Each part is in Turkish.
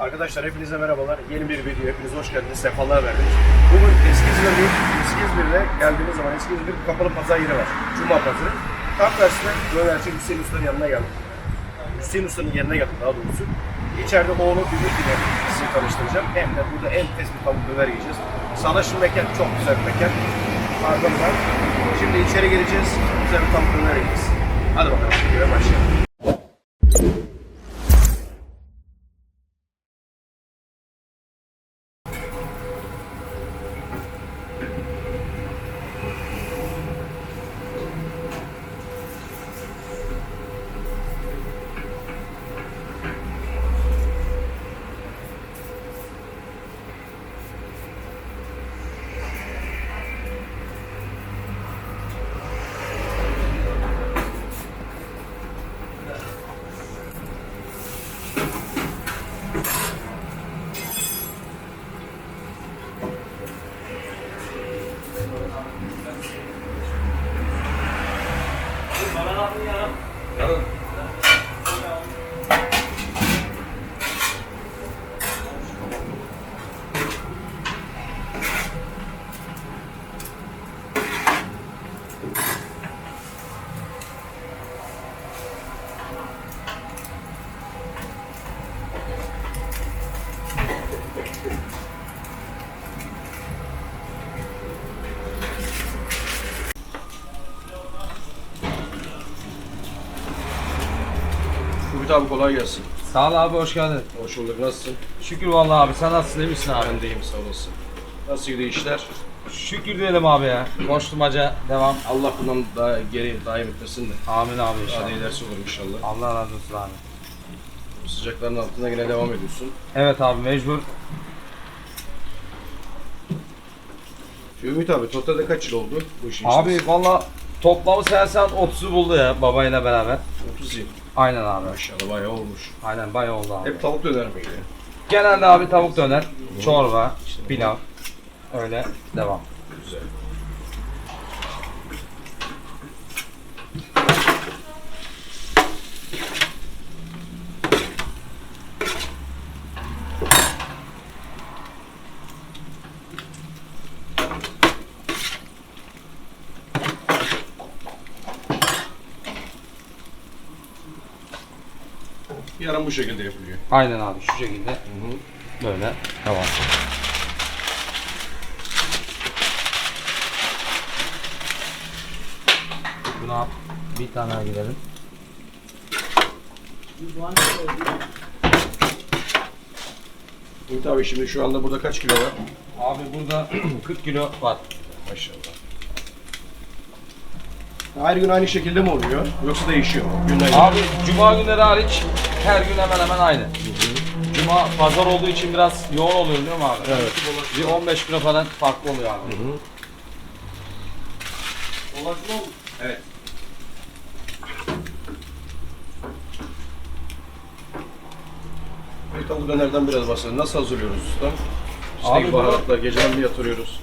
Arkadaşlar hepinize merhabalar. Yeni bir video. Hepiniz hoş geldiniz. Sefalar verdik. Bugün eski İzmir'deyiz. Eski İzmir'de geldiğimiz zaman eski İzmir kapalı pazar yeri var. Cuma pazarı. Tam tersine dönerci Hüseyin Usta'nın yanına geldim. Hüseyin Usta'nın yerine geldim daha doğrusu. İçeride oğlu Ümit ile sizi tanıştıracağım. Hem de burada en tez bir tavuk döner yiyeceğiz. Salaş bir mekan. Çok güzel bir mekan. Ardından şimdi içeri gireceğiz. Güzel bir tavuk döner yiyeceğiz. Hadi bakalım. Videoya başlayalım. 여러분 Ümit abi kolay gelsin. Sağ ol abi hoş geldin. Hoş bulduk. Nasılsın? Şükür vallahi abi sen nasılsın iyi misin abi? Ben de iyiyim sağ olasın. Nasıl gidiyor işler? Şükür diyelim abi ya. Koşturmaca devam. Allah bundan daha geri daim etmesin de. Amin abi inşallah. Hadi ilerisi olur inşallah. Allah razı olsun abi. Bu sıcakların altında yine devam ediyorsun. Evet abi mecbur. Ümit abi totalde kaç yıl oldu bu işin Abi içindesin? valla toplamı sayarsan 30'u buldu ya babayla beraber. 30 yıl. Aynen abi. Maşallah bayağı olmuş. Aynen bayağı oldu abi. Hep tavuk döner miydi? Genelde abi tavuk döner, çorba, pilav. Öyle devam. Güzel. Yarın bu şekilde yapılıyor. Aynen abi şu şekilde böyle devam. Buna bir tane daha girelim. Ümit abi şimdi şu anda burada kaç kilo var? Abi burada 40 kilo var. Maşallah. Her gün aynı şekilde mi oluyor? Yoksa değişiyor mu? Güne. Abi cuma günleri hariç her gün hemen hemen aynı. Cuma pazar olduğu için biraz yoğun oluyor değil mi abi? Evet. Bir 15 kilo falan farklı oluyor abi. Evet. Bir tavuk dönerden biraz bahsedelim. Nasıl hazırlıyoruz? İşte Abi bu- baharatlar, geceden mi yatırıyoruz?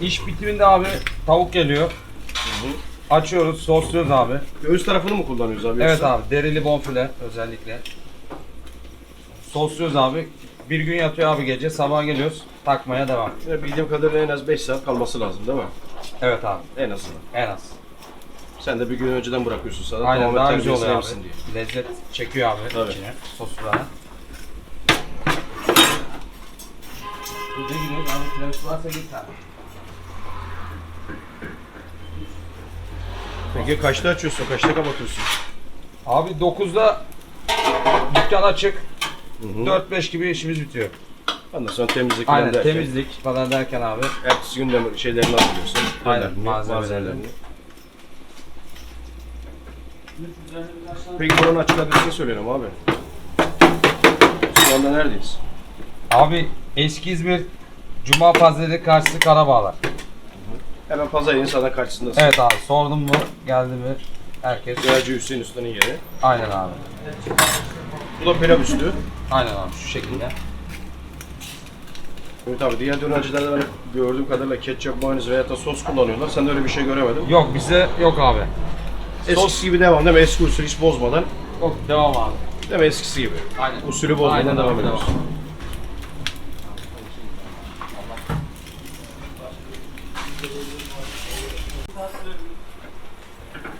İş bitiminde abi tavuk geliyor. Açıyoruz, sosluyoruz abi. Göğüs tarafını mı kullanıyoruz abi? Evet yoksa? abi, derili bonfile özellikle. Sosluyoruz abi. Bir gün yatıyor abi gece, sabah geliyoruz, takmaya devam. Yine bildiğim kadarıyla en az 5 saat kalması lazım değil mi? Evet abi, En azından. en az. Sen de bir gün önceden bırakıyorsun sana. Aynen daha güzel oluyor abi. diye. Lezzet çekiyor abi Tabii. içine, soslara. Burada gidiyoruz abi, kilosu varsa git abi. Peki kaçta açıyorsun? Kaçta kapatıyorsun? Abi 9'da dükkan açık. Hı hı. 4-5 gibi işimiz bitiyor. Ondan sonra temizlik falan Aynen derken. temizlik falan derken abi. Ertesi gün de şeylerini hazırlıyorsun. Aynen, malzemelerini. malzemelerini. Peki buranın açık adresini söyleyelim abi. Şu anda neredeyiz? Abi eski İzmir Cuma Pazarı karşısı Karabağlar. Hemen pazar yeni sana karşısındasın. Evet abi sordum mu geldi mi herkes. Dönerci Hüseyin Usta'nın yeri. Aynen abi. Bu da pilav üstü. Aynen abi şu şekilde. Evet abi diğer dönercilerde ben gördüğüm kadarıyla ketçap, mayonez veya da sos kullanıyorlar. Sen de öyle bir şey göremedim. Yok bize yok abi. Eskisi gibi devam değil mi? Eski usul hiç bozmadan. Yok devam abi. Değil mi? Eskisi gibi. Aynen. Usulü bozmadan Aynen devam ediyoruz. devam.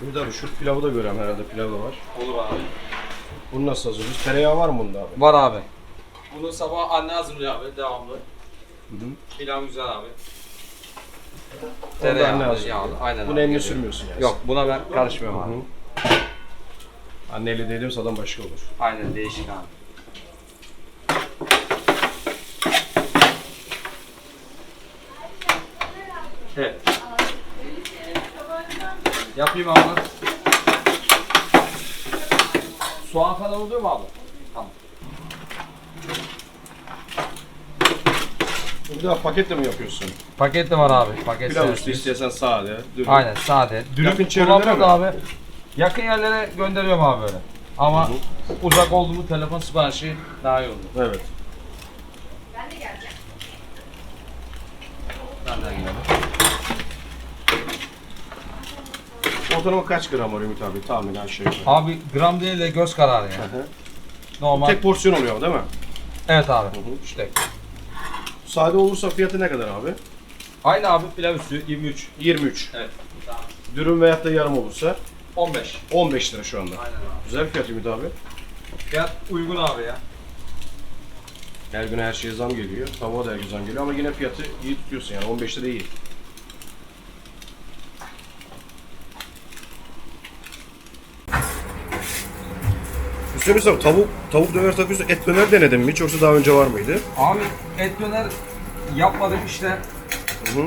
Ümit abi şu pilavı da görüyorum herhalde pilav da var. Olur abi. Bunu nasıl hazırlıyoruz? Tereyağı var mı bunda abi? Var abi. Bunu sabah anne hazırlıyor abi devamlı. Hı hı. Pilav güzel abi. Anne Tereyağı, hazırlıyor. yağlı. Aynen Bunu abi, eline geliyor. sürmüyorsun yani. Yok buna ben karışmıyorum abi. Anneyle değdiğimiz adam başka olur. Aynen değişik abi. Evet. Yapayım abi. Soğan falan oluyor mu abi? Tamam. Bir daha paketle mi yapıyorsun? Paket de var abi. Paket Pilav servis. üstü istiyorsan sade. dürüm. Aynen sade. Dürüm Yakın çevrelere kullanmadı mi? abi. Yakın yerlere gönderiyorum abi böyle. Ama Hı uzak oldu mu telefon siparişi daha iyi olur. Evet. Benden gidelim. Ortalama kaç gram var Ümit abi? Tahmin aşağı yukarı. Abi gram değil de göz kararı yani. Hı hı. Normal. Tek porsiyon oluyor değil mi? Evet abi. hı. İşte. Sade olursa fiyatı ne kadar abi? Aynı abi pilav üstü 23. 23. Evet. Dürüm veyahut da yarım olursa 15. 15 lira şu anda. Aynen abi. Güzel fiyat Ümit abi. Fiyat uygun abi ya. Her gün her şeye zam geliyor. Tavuğa da her gün zam geliyor ama yine fiyatı iyi tutuyorsun yani 15 lira iyi. Hüseyin Usta tavuk, tavuk döner takıyorsun. Et döner denedin mi hiç yoksa daha önce var mıydı? Abi et döner yapmadık işte. Hı hı.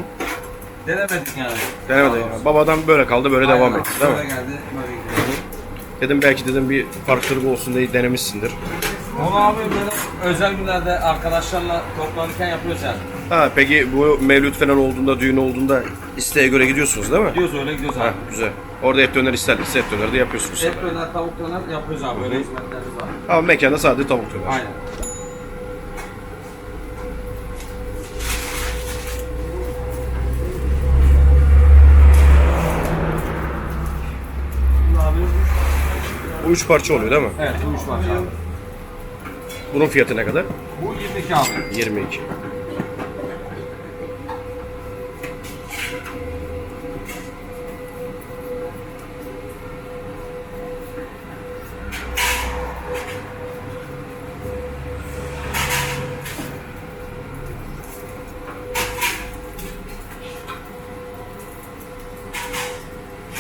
Denemedik yani. Denemedin yani. Babadan böyle kaldı böyle Aynen devam etti değil mi? Böyle geldi böyle gidiyor. Dedim belki dedim bir farklılık olsun diye denemişsindir. Onu abi böyle özel günlerde arkadaşlarla toplanırken yapıyoruz yani. Ha peki bu mevlüt falan olduğunda, düğün olduğunda isteğe göre gidiyorsunuz değil mi? Gidiyoruz öyle gidiyoruz Ha abi. güzel. Orada et döner isterlerse et döner de yapıyorsunuz. Et döner, tavuk döner yapıyoruz abi. Böyle hizmetlerimiz var. Ama mekanda sadece tavuk döner. Aynen. Bu üç parça oluyor değil mi? Evet bu üç parça abi. Bunun fiyatı ne kadar? Bu 22 abi. 22.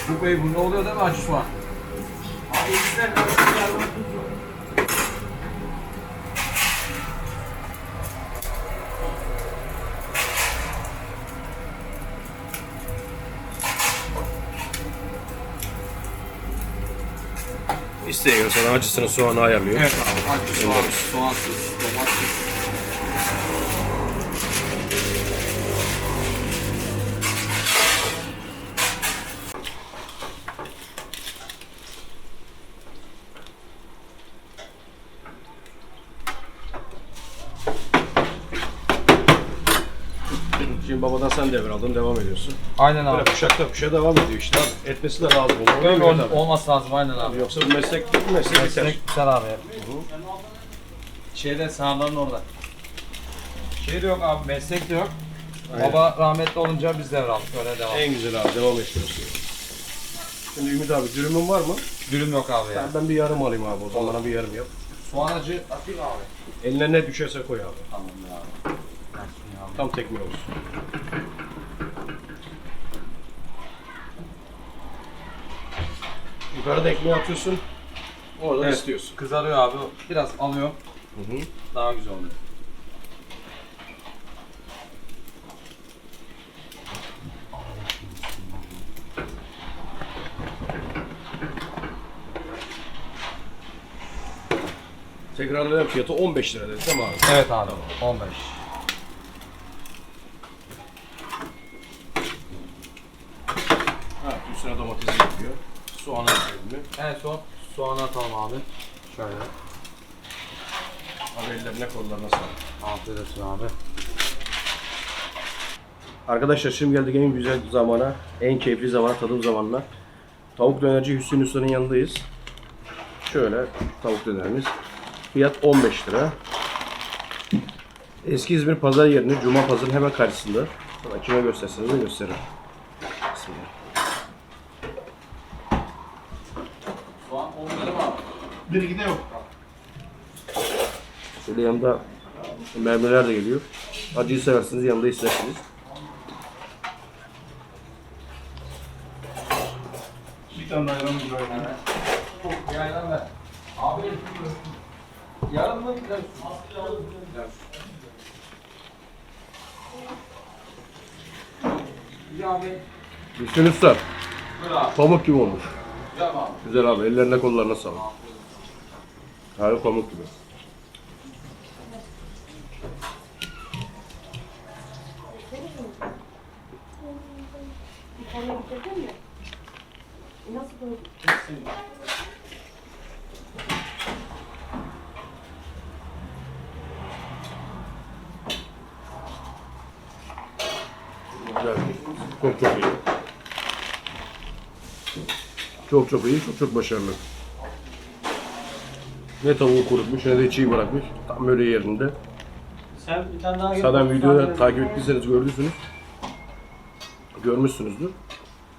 Bu bey bunda oluyor değil mi acı soğan? Abi İsteğe göre sana acısını soğanı ayarlıyor. Evet abi acı soğan, soğansız, domates. Şimdi babadan sen devraldın, devam ediyorsun. Aynen Böyle abi. kuşakta kuşa devam ediyor işte abi. Etmesi de lazım. Olur, Öyle Olur, ol- olması lazım aynen abi. Yoksa bu meslek, bu meslek biter. Meslek güzel abi. Şeyde sahaların orada. Şey de yok abi meslek de yok. Aynen. Baba rahmetli olunca biz devraldık öyle devam. En güzel abi, devam ettiriyorsun. Şimdi Ümit abi dürümün var mı? Dürüm yok abi ya. Ben, ben bir yarım alayım abi o zaman bana bir yarım yap. Soğan acı atayım abi. Eline ne düşerse koy abi. Tamam ya abi. Tam tekme olsun. Yukarıda ekmeği atıyorsun. Oradan Evet. istiyorsun. Kızarıyor abi. Biraz alıyor. Hı hı. Daha güzel oluyor. Tekrarlayan fiyatı 15 lira dedi değil mi abi? Evet abi. 15. Ha, üstüne domatesi yapıyor. Soğanı mi? En son soğanı atalım abi. Şöyle. Abi ellerine kollarına sağlık. Afiyet olsun abi. Arkadaşlar şimdi geldik en güzel zamana, en keyifli zamana, tadım zamanına. Tavuk dönerci Hüsnü Usta'nın yanındayız. Şöyle tavuk dönerimiz. Fiyat 15 lira. Eski İzmir pazar yerinin Cuma pazarının hemen karşısında. Sana kime gösterseniz de gösteririm. Bismillah. Bir iki de yok. Şöyle yanında mermiler de geliyor. Acıyı seversiniz, yanında istersiniz. Bir tane daha ayran bir ayran. Bir ayran ver. Abi yarın mı? Biraz. Abi. Hüsnü Usta, pamuk gibi olmuş. Güzel? Güzel abi, ellerine kollarına sağlık. Nasıl böyle? Güzel. Çok çok iyi. Çok çok iyi, çok çok başarılı. Ne tavuğu kurutmuş ne de çiğ bırakmış. Tam böyle yerinde. Sen bir tane daha Zaten videoda takip ettiyseniz gördüysünüz. Görmüşsünüzdür.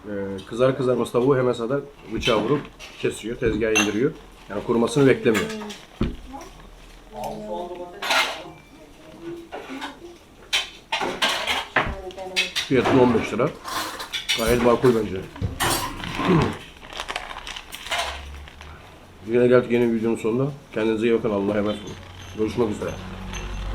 Ee, kızar kızarmaz tavuğu hemen zaten bıçağı vurup kesiyor, tezgaha indiriyor. Yani kurumasını beklemiyor. Fiyatı 15 lira. Gayet makul bence. Yine geldik yeni bir videonun sonuna. Kendinize iyi bakın. Allah'a emanet olun. Görüşmek üzere.